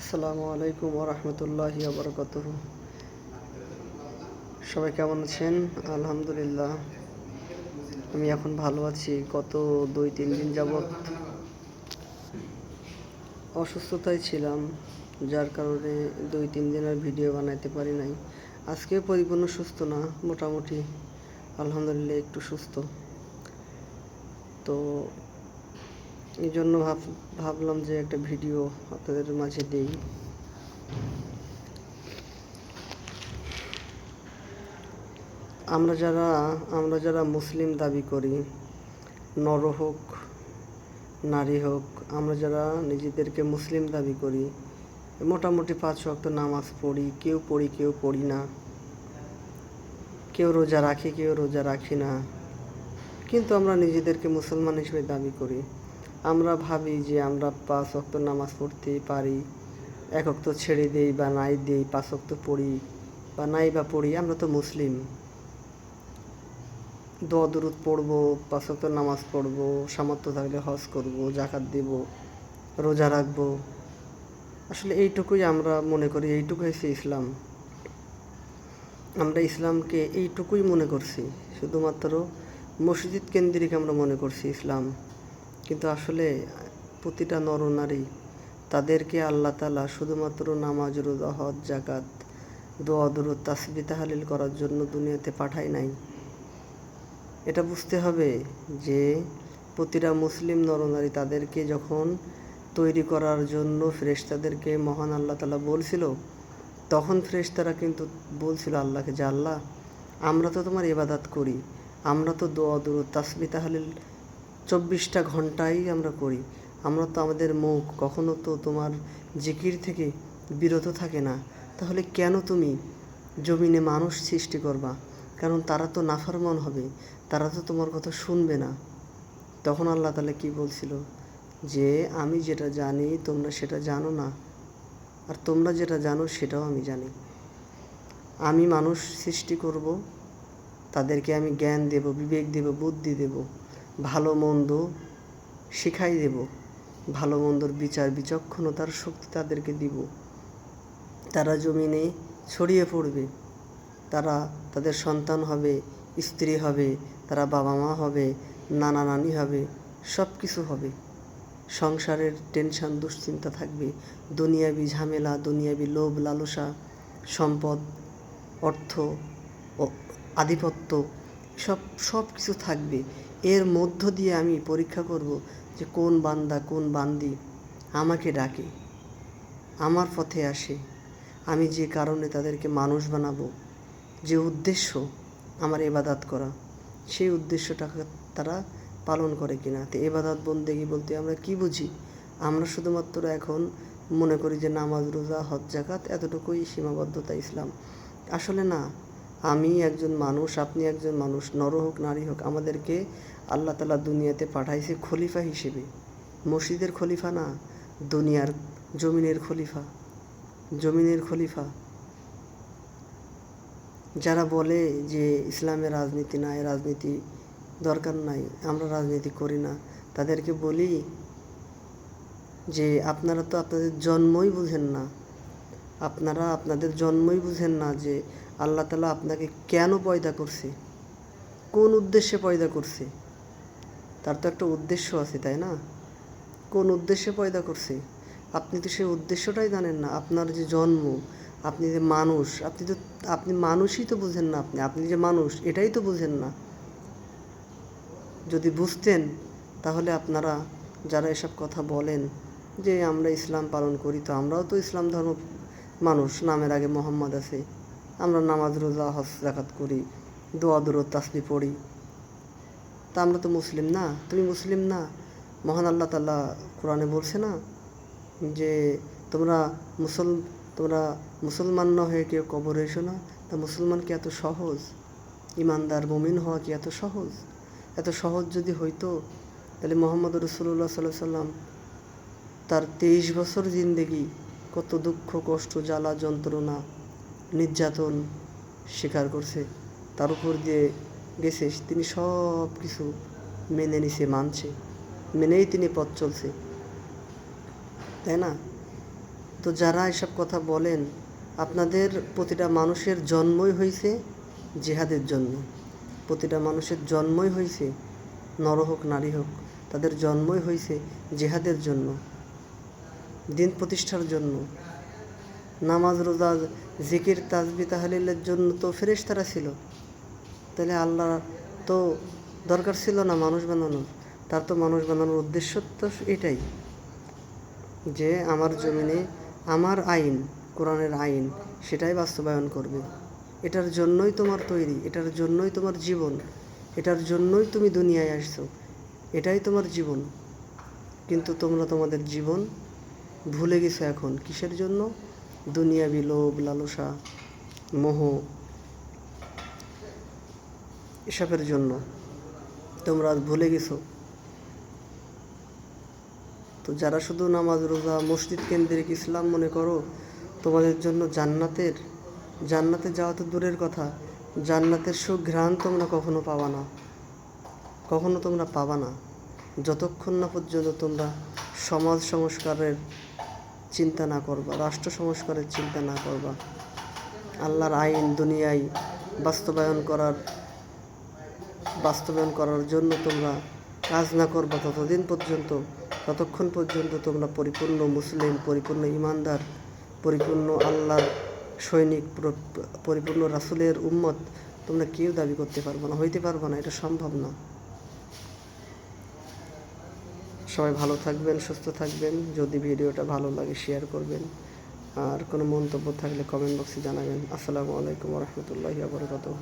আসসালামু আলাইকুম ওরহমতুল্লাহি আবরকাত সবাই কেমন আছেন? আলহামদুলিল্লাহ। আমি এখন ভালো আছি। গত দুই, তিন দিন যাবৎ অসুস্থতায় ছিলাম, যার কারণে দুই, তিন দিন আর ভিডিও বানাইতে পারি নাই। আজকে পরিপূর্ণ সুস্থ না, মোটামুটি আলহামদুলিল্লাহ একটু সুস্থ। তো এই জন্য ভাব, ভাবলাম যে একটা ভিডিও আপনাদের মাঝে দেই। আমরা যারা আমরা যারা মুসলিম দাবি করি, নর হোক, নারী হোক, আমরা যারা নিজেদেরকে মুসলিম দাবি করি, মোটামুটি পাঁচ ওয়াক্ত নামাজ পড়ি, কেউ পড়ি কেউ পড়ি না। কেউ রোজা রাখি, কেউ রোজা রাখি না। কিন্তু আমরা নিজেদেরকে মুসলমান হিসেবে দাবি করি। আমরা ভাবি যে আমরা পাঁচ অক্ত নামাজ পড়তে পারি, এক অক্ত ছেড়ে দেই বা নাই দেই, পাঁচ অক্ত পড়ি বা নাই বা পড়ি, আমরা তো মুসলিম। দোয়া, দুরুদ পড়ব, পাঁচ অক্ত নামাজ পড়ব, সামর্থ্য থাকলে হজ করব, জাকাত দেব, রোজা রাখব। আসলে এইটুকুই আমরা মনে করি, এইটুকু হচ্ছে ইসলাম। আমরা ইসলামকে এইটুকুই মনে করছি, শুধুমাত্র মসজিদ কেন্দ্রিক আমরা মনে করছি ইসলাম। কিন্তু আসলে প্রতিটা নরনারী তাদেরকে আল্লাহ তালা শুধুমাত্র নামাজ, রোজা, হজ জাকাত দোয়া, দুরুদ, তাসবি, তাহালিল করার জন্য দুনিয়াতে পাঠায় নাই। এটা বুঝতে হবে যে প্রতিটা মুসলিম নরনারী তাদেরকে যখন তৈরি করার জন্য ফ্রেশতাদেরকে মহান আল্লাহ তালা বলছিল, তখন ফ্রেশতারা কিন্তু বলছিল আল্লাহকে যে, আল্লাহ, আমরা তো তোমার ইবাদাত করি, আমরা তো দোয়া, দুরুদ, তাসবি, তাহালিল চব্বিশটা ঘন্টাই আমরা করি। আমরা তো আমাদের মুখ কখনো তো তোমার জিকির থেকে বিরত থাকে না। তাহলে কেন তুমি জমিনে মানুষ সৃষ্টি করবা? কারণ তারা তো নাফারমান হবে। তারা তো তোমার কথা শুনবে না। তখন আল্লাহ তালা কি বলছিল? যে আমি যেটা জানি, তোমরা সেটা জানো না। আর তোমরা যেটা জানো, সেটাও আমি জানি। আমি মানুষ সৃষ্টি করব, তাদেরকে আমি জ্ঞান দেব, বিবেক দেব, বুদ্ধি দেব। ভালো মন্দ শিখাই দেব। ভালো মন্দর বিচার, বিচক্ষণতার শক্তি তাদেরকে দিব। তারা জমিনে ছড়িয়ে পড়বে। তারা তাদের সন্তান হবে, স্ত্রী হবে, তারা বাবা মা হবে, নানা নানি হবে সব কিছু হবে। সংসারের টেনশন, দুশ্চিন্তা থাকবে। দুনিয়াবি ঝামেলা, দুনিয়াবি লোভ, লালসা, সম্পদ, অর্থ ও আধিপত্য, সব সব কিছু থাকবে। এর মধ্য দিয়ে আমি পরীক্ষা করব যে কোন বান্দা, কোন বান্দি আমাকে ডাকে, আমার পথে আসে। আমি যে কারণে তাদেরকে মানুষ বানাবো, যে উদ্দেশ্য আমার এবাদাত করা, সেই উদ্দেশ্যটাকে তারা পালন করে কিনা। তো এবাদাত বন্দেগি বলতে আমরা কি বুঝি? আমরা শুধুমাত্র এখন মনে করি যে নামাজ, রোজা, হজ জাকাত এতটুকুই সীমাবদ্ধতা ইসলাম। আসলে না আমি একজন মানুষ, আপনি একজন মানুষ, নর হোক, নারী হোক, আমাদেরকে আল্লাহ তালা দুনিয়াতে পাঠাইছে খলিফা হিসেবে। মসজিদের খলিফা না, দুনিয়ার জমিনের খলিফা জমিনের খলিফা। যারা বলে যে ইসলামের রাজনীতি নাই, রাজনীতি দরকার নাই, আমরা রাজনীতি করি না, তাদেরকে বলি যে আপনারা তো আপনাদের জন্মই বুঝেন না। আপনারা আপনাদের জন্মই বুঝেন না যে আল্লাহ তালা আপনাকে কেন পয়দা করছে? কোন উদ্দেশ্যে পয়দা করছে? তার তো একটা উদ্দেশ্য আছে, তাই না? কোন উদ্দেশ্যে পয়দা করছে? আপনি তো সেই উদ্দেশ্যটাই জানেন না। আপনার যে জন্ম, আপনি যে মানুষ, আপনি তো, আপনি মানুষই তো বুঝেন না আপনি। আপনি যে মানুষ, এটাই তো বুঝেন না। যদি বুঝতেন, তাহলে আপনারা যারা এসব কথা বলেন যে আমরা ইসলাম পালন করি, তো আমরাও তো ইসলাম ধর্ম মানুষ, নামের আগে মোহাম্মদ আছে। আমরা নামাজ, রোজা, হজ জাকাত করি, দোয়া দূরত তাসবি পড়ি। তা আমরা তো মুসলিম না। তুমি মুসলিম না? মহান আল্লাহ তাল্লাহ কোরআনে বলছে না যে, তোমরা মুসল, তোমরা মুসলমান না হয়ে কেউ কবরে এসো না। তা মুসলমান কি এত সহজ? ইমানদার মমিন হওয়া কি এত সহজ? এত সহজ যদি হইতো, তাহলে মোহাম্মদ রসুল্লাহ সাল্লাহ সাল্লাম তার তেইশ বছর জিন্দেগি কত দুঃখ, কষ্ট, জ্বালা, যন্ত্রণা নির্যাতন স্বীকার করছে। তার উপর দিয়ে গেছে, তিনি সব কিছু মেনে নিছে, মানছে, মেনেই তিনি পথ চলছে। তাই না? তো যারা এসব কথা বলেন, আপনাদের প্রতিটা মানুষের জন্মই হয়েছে জেহাদের জন্য। প্রতিটা মানুষের জন্মই হয়েছে নর হোক, নারী হোক, তাদের জন্মই হয়েছে জেহাদের জন্য, দিন প্রতিষ্ঠার জন্য। নামাজ, রোজা জিকির তাজবি তাহলিলের জন্য তো ফেরেশতারা ছিল। তাহলে আল্লাহ তো দরকার ছিল না মানুষ বানানোর। তার তো মানুষ বানানোর উদ্দেশ্য তো এটাই যে আমার জমিনে আমার আইন, কোরআনের আইন সেটাই বাস্তবায়ন করবে। এটার জন্যই তোমার তৈরি, এটার জন্যই তোমার জীবন, এটার জন্যই তুমি দুনিয়ায় আসছো, এটাই তোমার জীবন। কিন্তু তোমরা তোমাদের জীবন ভুলে গেছো এখন। কিসের জন্য? দুনিয়াবি লোভ, লালসা, মোহ এসবের জন্য। তোমরা আজ ভুলে গেছো। তো যারা শুধু নামাজ, রোজা, মসজিদ কেন্দ্রিক ইসলাম মনে করো, তোমাদের জন্য জান্নাতের, জান্নাতে যাওয়া তো দূরের কথা, জান্নাতের সুঘ্রাণ তোমরা কখনো পাবা না। কখনো তোমরা পাবা না। যতক্ষণ না পর্যন্ত তোমরা সমাজ সংস্কারের চিন্তা না করবা, রাষ্ট্র সংস্কারের চিন্তা না করবা। আল্লাহর আইন দুনিয়ায় বাস্তবায়ন করার বাস্তবায়ন করার জন্য তোমরা কাজ না করবা, ততদিন পর্যন্ত, ততক্ষণ পর্যন্ত তোমরা পরিপূর্ণ মুসলিম, পরিপূর্ণ ইমানদার, পরিপূর্ণ আল্লাহর সৈনিক পরিপূর্ণ রাসুলের উম্মত তোমরা কেউ দাবি করতে পারবে না, হইতে পারবে না, এটা সম্ভব না। সবাই ভালো থাকবেন, সুস্থ থাকবেন। যদি ভিডিওটা ভালো লাগে শেয়ার করবেন। আর কোনো মন্তব্য থাকলে কমেন্ট বক্সে জানাবেন। আসসালামু আলাইকুম রহমতুল্লাহি আবরকাতহ